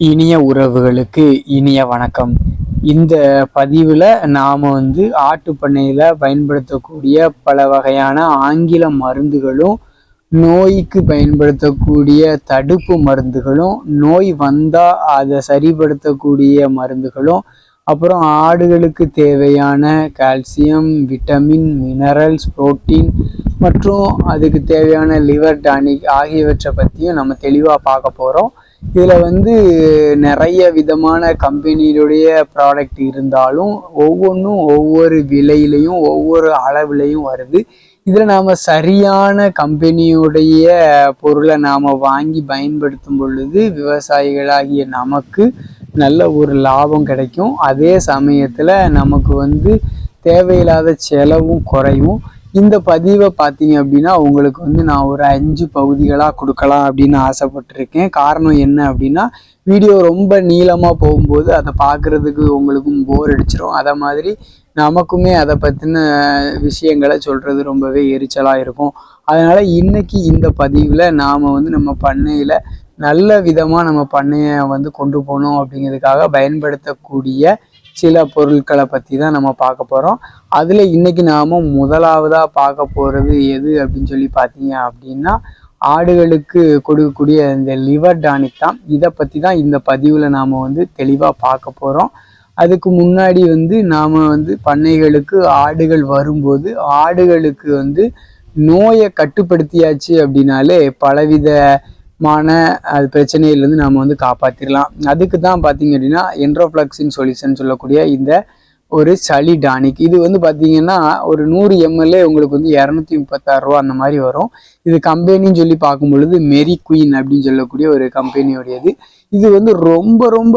இனிய உறவுகளுக்கு இனிய வணக்கம். இந்த பதிவில் நாம் வந்து ஆட்டுப்பண்ணையில் பயன்படுத்தக்கூடிய பல வகையான ஆங்கில மருந்துகளும் நோய்க்கு பயன்படுத்தக்கூடிய தடுப்பு மருந்துகளும் நோய் வந்தால் அதை சரிப்படுத்தக்கூடிய மருந்துகளும் அப்புறம் ஆடுகளுக்கு தேவையான கால்சியம் விட்டமின் மினரல்ஸ் புரோட்டீன் மற்றும் அதுக்கு தேவையான லிவர் டானிக் ஆகியவற்றை பற்றியும் நம்ம தெளிவாக பார்க்க போகிறோம் இதில் வந்து நிறைய விதமான கம்பெனியுடைய ப்ராடக்ட் இருந்தாலும் ஒவ்வொன்றும் ஒவ்வொரு விலையிலையும் ஒவ்வொரு அளவுலையும் வருது. இதில் நாம் சரியான கம்பெனியுடைய பொருளை நாம் வாங்கி பயன்படுத்தும் பொழுது விவசாயிகளாகிய நமக்கு நல்ல ஒரு லாபம் கிடைக்கும். அதே சமயத்தில் நமக்கு வந்து தேவையில்லாத செலவும் குறையும். இந்த பதிவை பார்த்தீங்க அப்படின்னா உங்களுக்கு வந்து நான் ஒரு அஞ்சு பகுதிகளாக கொடுக்கலாம் அப்படின்னு ஆசைப்பட்டிருக்கேன். காரணம் என்ன அப்படின்னா வீடியோ ரொம்ப நீளமாக போகும்போது அதை பார்க்குறதுக்கு உங்களுக்கும் போர் அடிச்சிடும் அதை மாதிரி நமக்குமே அதை பற்றின விஷயங்களை சொல்கிறது ரொம்பவே எரிச்சலாக இருக்கும். அதனால் இன்னைக்கு இந்த பதிவில் நாம் வந்து நம்ம பண்ணையில் நல்ல விதமாக நம்ம பண்ணையை வந்து கொண்டு போகணும் அப்படிங்கிறதுக்காக பயன்படுத்தக்கூடிய சில பொருட்களை பற்றி தான் நம்ம பார்க்க போகிறோம் அதில் இன்றைக்கி நாம் முதலாவதாக பார்க்க போகிறது எது அப்படின்னு சொல்லி பார்த்தீங்க அப்படின்னா ஆடுகளுக்கு கொடுக்கக்கூடிய இந்த லிவர் டானிக் தான். இதை பற்றி தான் இந்த பதிவில் நாம் வந்து தெளிவாக பார்க்க போகிறோம் அதுக்கு முன்னாடி வந்து நாம் வந்து பண்ணைகளுக்கு ஆடுகள் வரும்போது ஆடுகளுக்கு வந்து நோயை கட்டுப்படுத்தியாச்சு அப்படின்னாலே பலவித மான அது பிரச்சனையிலேருந்து நம்ம வந்து காப்பாற்றிடலாம் அதுக்கு தான் பார்த்தீங்க அப்படின்னா என்ட்ரோஃப்ளக்ஸின் சொல்யூஷன் சொல்லக்கூடிய இந்த ஒரு சளி டானிக். இது வந்து பார்த்தீங்கன்னா ஒரு நூறு எம்எல்ஏ உங்களுக்கு வந்து இரநூத்தி முப்பத்தாறு ரூபா அந்த மாதிரி வரும். இது கம்பெனின்னு சொல்லி பார்க்கும் பொழுது மெரி குயின் அப்படின்னு சொல்லக்கூடிய ஒரு கம்பெனியோடையது இது வந்து ரொம்ப ரொம்ப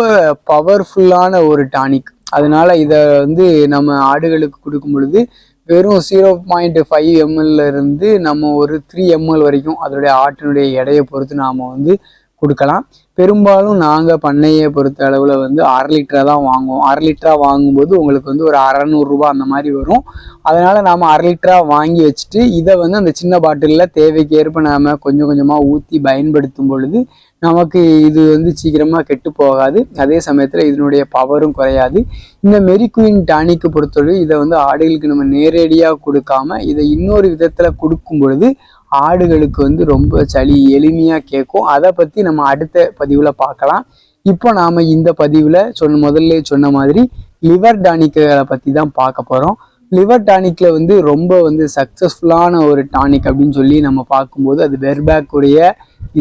பவர்ஃபுல்லான ஒரு டானிக். அதனால இதை வந்து நம்ம ஆடுகளுக்கு கொடுக்கும் பொழுது வெறும் ஜீரோ பாயிண்ட் ஃபைவ் எம்எல்ல இருந்து நம்ம ஒரு த்ரீ எம்எல் வரைக்கும் அதோடைய ஆட்டினுடைய எடையை பொறுத்து நாம் வந்து கொடுக்கலாம். பெரும்பாலும் நாங்கள் பண்ணையை பொறுத்த அளவில் வந்து அரை லிட்டராக தான் வாங்குவோம். அரை லிட்டராக வாங்கும்போது உங்களுக்கு வந்து ஒரு அறநூறுரூபா அந்த மாதிரி வரும். அதனால் நாம் அரை லிட்டராக வாங்கி வச்சுட்டு இதை வந்து அந்த சின்ன பாட்டிலில் தேவைக்கு ஏற்ப நாம் கொஞ்சம் கொஞ்சமாக ஊற்றி பயன்படுத்தும் பொழுது நமக்கு இது வந்து சீக்கிரமாக கெட்டு போகாது. அதே சமயத்தில் இதனுடைய பவரும் குறையாது. இந்த மெரிக்குயின் டானிக்கு பொறுத்தவரை இதை வந்து ஆடுகளுக்கு நம்ம நேரடியாக கொடுக்காம இதை இன்னொரு விதத்தில் கொடுக்கும் பொழுது ஆடுகளுக்கு வந்து ரொம்ப சளி எளிமையாக கேட்கும். அதை பற்றி நம்ம அடுத்த பதிவில் பார்க்கலாம். இப்போ நாம் இந்த பதிவில் சொன்ன முதல்ல சொன்ன மாதிரி லிவர் டானிக்குகளை பற்றி தான் பார்க்க போகிறோம் லிவர் டானிக்கில் வந்து ரொம்ப வந்து சக்ஸஸ்ஃபுல்லான ஒரு டானிக் அப்படின்னு சொல்லி நம்ம பார்க்கும்போது அது வெர்பேக்குடைய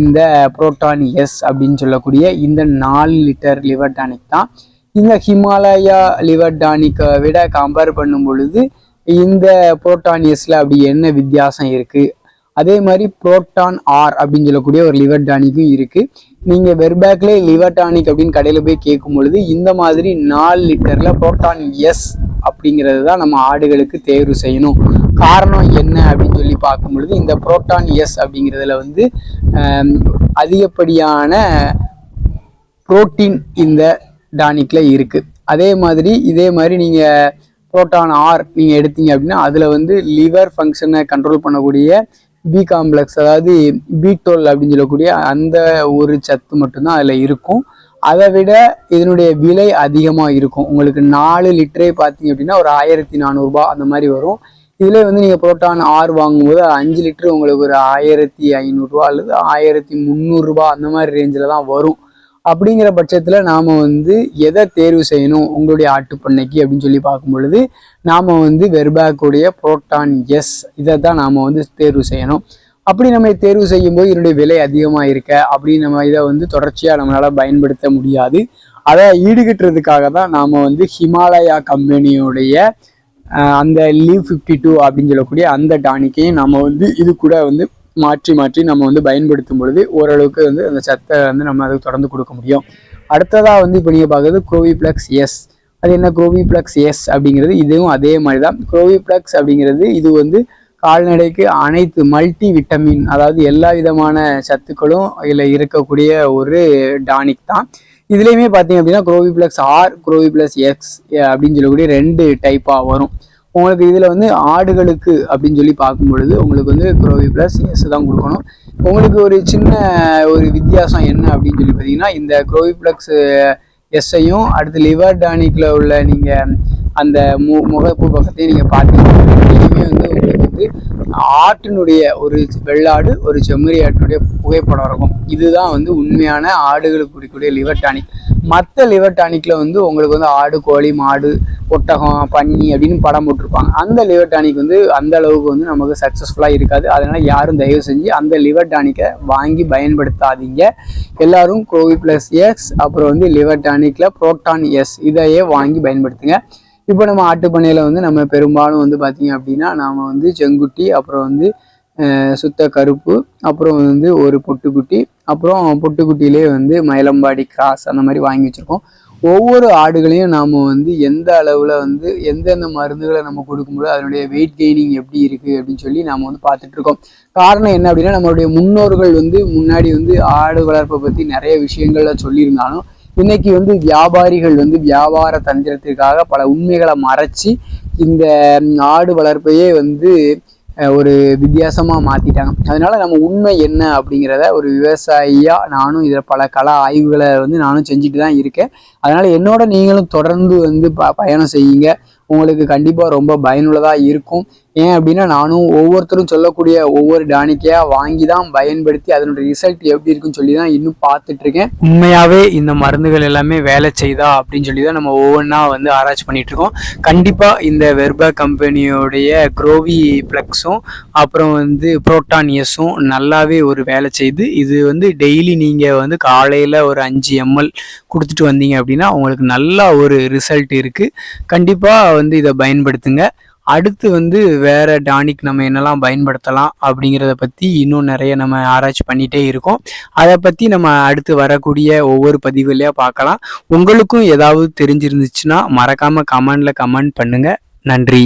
இந்த புரோட்டான் எஸ் அப்படின்னு சொல்லக்கூடிய இந்த நாலு லிட்டர் லிவர் டானிக் தான். இந்த ஹிமாலயா லிவர் டானிக்கை விட கம்பேர் பண்ணும் பொழுது இந்த புரோட்டான் எஸ்ல அப்படி என்ன வித்தியாசம் இருக்குது அதே மாதிரி புரோட்டான் ஆர் அப்படின்னு சொல்லக்கூடிய ஒரு லிவர் டானிக்கும் இருக்கு. நீங்க வெர்பேக்லேயே லிவர் டானிக் அப்படின்னு கடையில் போய் கேட்கும் பொழுது இந்த மாதிரி நாலு லிட்டர்ல புரோட்டான் எஸ் அப்படிங்கிறது தான் நம்ம ஆடுகளுக்கு தேர்வு செய்யணும். காரணம் என்ன அப்படின்னு சொல்லி பார்க்கும் பொழுது இந்த புரோட்டான் எஸ் அப்படிங்கிறதுல வந்து அதிகப்படியான புரோட்டீன் இந்த டானிக்ல இருக்கு. அதே மாதிரி இதே மாதிரி நீங்க புரோட்டான் ஆர் நீங்க எடுத்தீங்க அப்படின்னா அதுல வந்து லிவர் ஃபங்க்ஷனை கண்ட்ரோல் பண்ணக்கூடிய பி காம்ப்ளெக்ஸ் அதாவது பீட்டோல் அப்படின்னு சொல்லக்கூடிய அந்த ஒரு சத்து மட்டும்தான் அதில் இருக்கும். அதை விட இதனுடைய விலை அதிகமாக இருக்கும். உங்களுக்கு நாலு லிட்டரே பார்த்தீங்க அப்படின்னா ஒரு ஆயிரத்தி நானூறுரூபா அந்த மாதிரி வரும். இதில் வந்து நீங்கள் புரோட்டான் ஆறு வாங்கும்போது அஞ்சு லிட்டரு உங்களுக்கு ஒரு ஆயிரத்தி ஐநூறுரூவா அல்லது ஆயிரத்தி முந்நூறுரூபா அந்த மாதிரி ரேஞ்சில் தான் வரும். அப்படிங்கிற பட்சத்தில் நாம் வந்து எதை தேர்வு செய்யணும்? உங்களுடைய ஆட்டுப்பண்ணைக்கு அப்படின்னு சொல்லி பார்க்கும் பொழுது நாம் வந்து வெர்பேக்குடைய புரோட்டான் எஸ் இதை தான் நாம் வந்து தேர்வு செய்யணும். அப்படி நம்ம தேர்வு செய்யும்போது இதனுடைய விலை அதிகமாக இருக்க அப்படி நம்ம இதை வந்து தொடர்ச்சியாக நம்மளால் பயன்படுத்த முடியாது. அதை ஈடுகட்டுறதுக்காக தான் நாம் வந்து ஹிமாலயா கம்பெனியுடைய அந்த லீவ் ஃபிஃப்டி டூ அப்படின்னு சொல்லக்கூடிய அந்த டானிக்கையும் நம்ம வந்து இது கூட வந்து மாற்றி மாற்றி நம்ம வந்து பயன்படுத்தும் பொழுது ஓரளவுக்கு வந்து அந்த சத்தை வந்து நம்ம அதுக்கு தொடர்ந்து கொடுக்க முடியும். அடுத்ததாக வந்து இப்போ நீங்கள் பார்க்குறது குரோவிப்ளக்ஸ் எஸ் அது என்ன குரோவிப்ளக்ஸ் எஸ் அப்படிங்கிறது? இதுவும் அதே மாதிரி தான் குரோவிப்ளக்ஸ் அப்படிங்கிறது இது வந்து கால்நடைக்கு அனைத்து மல்டி விட்டமின் அதாவது எல்லா விதமான சத்துக்களும் இதில் இருக்கக்கூடிய ஒரு டானிக் தான். இதுலேயுமே பார்த்தீங்க அப்படின்னா குரோவிப்ளெக்ஸ் ஆர் குரோவிப்ளஸ் எக்ஸ் அப்படின்னு சொல்லக்கூடிய ரெண்டு டைப்பாக வரும். உங்களுக்கு இதில் வந்து ஆடுகளுக்கு அப்படின்னு சொல்லி பார்க்கும் பொழுது உங்களுக்கு வந்து குரோவி ப்ளஸ் எஸ் தான் கொடுக்கணும். உங்களுக்கு ஒரு சின்ன ஒரு வித்தியாசம் என்ன அப்படின்னு சொல்லி பார்த்தீங்கன்னா இந்த குரோவி ப்ளக்ஸ் எஸ்ஸையும் அடுத்து லிவர் டானிக்கில் உள்ள நீங்கள் அந்த மு முகப்பு பக்கத்தையும் நீங்கள் பார்த்தீங்கன்னா வந்து உங்களுக்கு வந்து ஆட்டினுடைய ஒரு வெள்ளாடு ஒரு செம்மறி ஆட்டினுடைய புகைப்படம் இருக்கும். இதுதான் வந்து உண்மையான ஆடுகளுக்கு குடிக்கக்கூடிய லிவர் டானிக் மற்ற லிவர் டானிக்கில் வந்து உங்களுக்கு வந்து ஆடு கோழி மாடு ஒட்டகம் பன்னி அப்படின்னு படம் போட்டிருப்பாங்க. அந்த லிவர் டானிக் வந்து அந்த அளவுக்கு வந்து நமக்கு சக்ஸஸ்ஃபுல்லாக இருக்காது. அதனால் யாரும் தயவு செஞ்சு அந்த லிவர் டானிக்கை வாங்கி பயன்படுத்தாதீங்க. எல்லாரும் கோவி ப்ளஸ் எக்ஸ் அப்புறம் வந்து லிவர் டானிக்கில் புரோட்டான் எஸ் இதையே வாங்கி பயன்படுத்துங்க. இப்போ நம்ம ஆட்டுப்பண்ணையில் வந்து நம்ம பெரும்பாலும் வந்து பார்த்திங்க அப்படின்னா நாம் வந்து செங்குட்டி அப்புறம் வந்து சுத்த கருப்பு அப்புறம் வந்து ஒரு பொட்டுக்குட்டி அப்புறம் பொட்டுக்குட்டியிலே வந்து மயிலம்பாடி கிராஸ் அந்த மாதிரி வாங்கி வச்சுருக்கோம். ஒவ்வொரு ஆடுகளையும் நாம் வந்து எந்த அளவில் வந்து எந்தெந்த மருந்துகளை நம்ம கொடுக்கும்போது அதனுடைய வெயிட் கெய்னிங் எப்படி இருக்குது அப்படின்னு சொல்லி நாம் வந்து பார்த்துட்ருக்கோம். காரணம் என்ன அப்படின்னா நம்மளுடைய முன்னோர்கள் வந்து முன்னாடி வந்து ஆடு வளர்ப்பை பற்றி நிறைய விஷயங்கள்ல சொல்லியிருந்தாலும் இன்னைக்கு வந்து வியாபாரிகள் வந்து வியாபார தந்திரத்திற்காக பல உண்மைகளை மறைச்சி இந்த ஆடு வளர்ப்பையே வந்து ஒரு வித்தியாசமாக மாற்றிட்டாங்க அதனால நம்ம உண்மை என்ன அப்படிங்கிறத ஒரு விவசாயியாக நானும் இதில் பல கல ஆய்வுகளை வந்து நானும் செஞ்சுட்டு தான் இருக்கேன். அதனால என்னோட நீங்களும் தொடர்ந்து வந்து ப பயணம் செய்யுங்க. உங்களுக்கு கண்டிப்பாக ரொம்ப பயனுள்ளதாக இருக்கும். ஏன் அப்படின்னா நானும் ஒவ்வொருத்தரும் சொல்லக்கூடிய ஒவ்வொரு டானிக்கையாக வாங்கி தான் பயன்படுத்தி அதனுடைய ரிசல்ட் எப்படி இருக்குன்னு சொல்லி தான் இன்னும் பார்த்துட்டு இருக்கேன் உண்மையாகவே இந்த மருந்துகள் எல்லாமே வேலை செய்தா அப்படின்னு சொல்லி தான் நம்ம ஒவ்வொன்றா வந்து ஆராய்ச்சி பண்ணிட்டு இருக்கோம் கண்டிப்பாக இந்த வெர்பா கம்பெனியோடைய குரோவி ப்ளக்ஸும் அப்புறம் வந்து புரோட்டான் எஸும் நல்லாவே ஒரு வேலை செய்து இது வந்து டெய்லி நீங்கள் வந்து காலையில் ஒரு அஞ்சு எம்எல் கொடுத்துட்டு வந்தீங்க அப்படின்னா உங்களுக்கு நல்ல ஒரு ரிசல்ட் இருக்குது கண்டிப்பாக வந்து இதை பயன்படுத்துங்க. அடுத்து வந்து வேற டானிக் நம்ம என்னெல்லாம் பயன்படுத்தலாம் அப்படிங்கிறத பற்றி இன்னும் நிறைய நம்ம ஆராய்ச்சி பண்ணிகிட்டே இருக்கோம். அதை பற்றி நம்ம அடுத்து வரக்கூடிய ஒவ்வொரு பதிவுலையாக பார்க்கலாம். உங்களுக்கும் ஏதாவது தெரிஞ்சிருந்துச்சுன்னா மறக்காமல் கமெண்டில் கமெண்ட் பண்ணுங்கள் நன்றி.